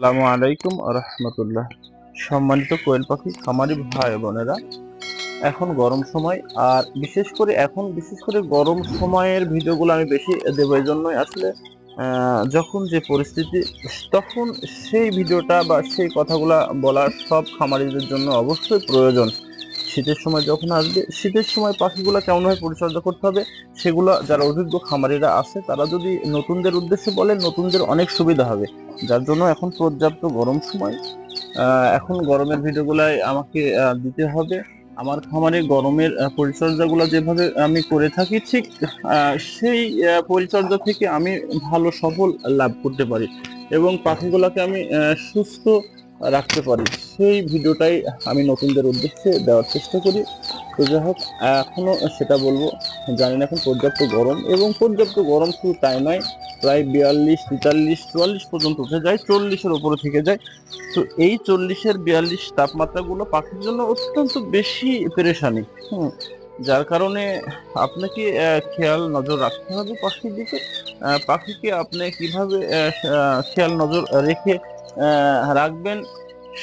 আসসালামু আলাইকুম রহমতুল্লাহ। সম্মানিত কোয়েল পাখি, খামারি ভাই বোনেরা, এখন গরম সময়, আর বিশেষ করে এখন, বিশেষ করে গরম সময়ের ভিডিওগুলো আমি বেশি দেবো এই জন্যই আসলে যখন যে পরিস্থিতি, তখন সেই ভিডিওটা বা সেই কথাগুলা বলার সব খামারিদের জন্য অবশ্যই প্রয়োজন। শীতের সময় যখন আসবে, শীতের সময় পাখিগুলো কেমনভাবে পরিচর্যা করতে হবে, সেগুলো যারা অভিজ্ঞ খামারিরা আছে, তারা যদি নতুনদের উদ্দেশ্যে বলেন নতুনদের অনেক সুবিধা হবে। যার জন্য এখন পর্যাপ্ত গরম সময় এখন গরমের ভিডিওগুলাই আমাকে দিতে হবে। আমার খামারে গরমের পরিচর্যাগুলো যেভাবে আমি করে থাকি, ঠিক সেই পরিচর্যা থেকে আমি ভালো সফল লাভ করতে পারি। এবং পাখিগুলোকে আমি সুস্থ রাখতে পারি। সেই ভিডিওটাই আমি নতুনদের উদ্দেশ্যে দেওয়ার চেষ্টা করি। তো যাই হোক, এখনও সেটা বলব, জানি না এখন পর্যাপ্ত গরম এবং পর্যাপ্ত গরম শুধু তাই নয়, প্রায় বিয়াল্লিশ, তেতাল্লিশ, চুয়াল্লিশ পর্যন্ত উঠে যায়, চল্লিশের ওপরে থেকে যায়। তো এই চল্লিশের বিয়াল্লিশ তাপমাত্রাগুলো পাখির জন্য অত্যন্ত বেশি পেরেশানি। হুম, যার কারণে আপনাকে খেয়াল, নজর রাখতে হবে পাখির দিকে। পাখিকে আপনি কীভাবে খেয়াল নজর রেখে রাখবেন,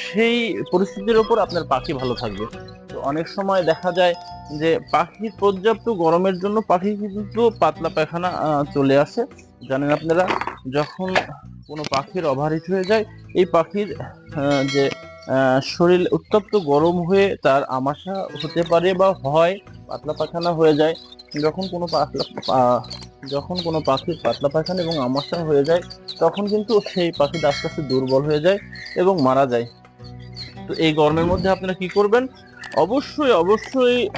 সেই পরিস্থিতির ওপর আপনার পাখি ভালো থাকবে। তো অনেক সময় দেখা যায় যে পাখির পর্যাপ্ত গরমের জন্য পাখি কিন্তু পাতলা পায়খানা চলে আসে। জানেন আপনারা, যখন কোনো পাখির ওভারহিট হয়ে যায়, এই পাখির যে শরীর উত্তপ্ত গরম হয়ে তার আমাশা হতে পারে বা হয়, পাতলা পায়খানা হয়ে যায় যখন কোনো পাতলা যখন কোনো পাখির পাতলা পায়খানা এবং আমাশা হয়ে যায় তখন কিন্তু সেই পাখিটা আস্তে আস্তে দুর্বল হয়ে যায় এবং মারা যায়। তো এই গরমের মধ্যে আপনারা কি করবেন? অবশ্যই অবশ্যই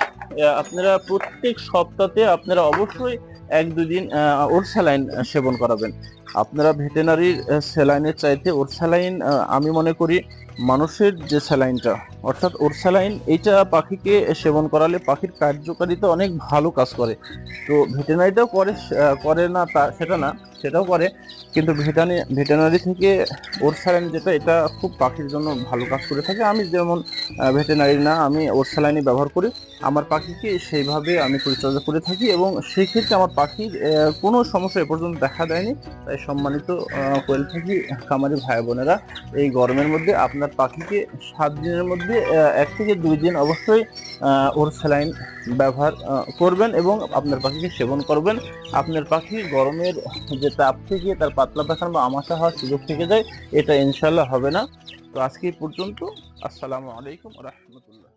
আপনারা প্রত্যেক সপ্তাহে আপনারা অবশ্যই এক দুই দিন আহ, ওর স্যালাইন সেবন করাবেন। আপনারা ভেটেনারির স্যালাইনের চাইতে ওর স্যালাইন আমি মনে করি মানুষের যে স্যালাইনটা, অর্থাৎ ওর স্যালাইন, এইটা পাখিকে সেবন করালে পাখির কার্যকারিতা অনেক ভালো কাজ করে। তো ভেটেনারিটাও করে করে না তা, সেটা না, সেটাও করে। কিন্তু ভেটানি, ভেটেনারি থেকে ওর স্যালাইন যেটা, এটা খুব পাখির জন্য ভালো কাজ করে থাকে। আমি যেমন ভেটেনারি না, আমি ওর স্যালাইনই ব্যবহার করি। আমার পাখিকে সেইভাবে আমি পরিচর্যা করে থাকি এবং সেই ক্ষেত্রে আমার পাখির কোনো সমস্যা এ পর্যন্ত দেখা দেয়নি। তাই সম্মানিত কোয়েল পাখি খামারি ভাই বোনেরা। এই গরমের মধ্যে আপনার পাখিকে সাত দিনের মধ্যে এক থেকে দুই দিন অবশ্যই ওর স্যালাইন ব্যবহার করবেন এবং আপনার পাখিকে সেবন করবেন। আপনার পাখি গরমের যে তাপ থেকে, তার পাতলা পাখান বা আমাশা হওয়ার সুযোগ থেকে যায়, এটা ইনশাল্লাহ হবে না। তো আজকে পর্যন্ত, আসসালামু আলাইকুম রহমতুল্লাহ।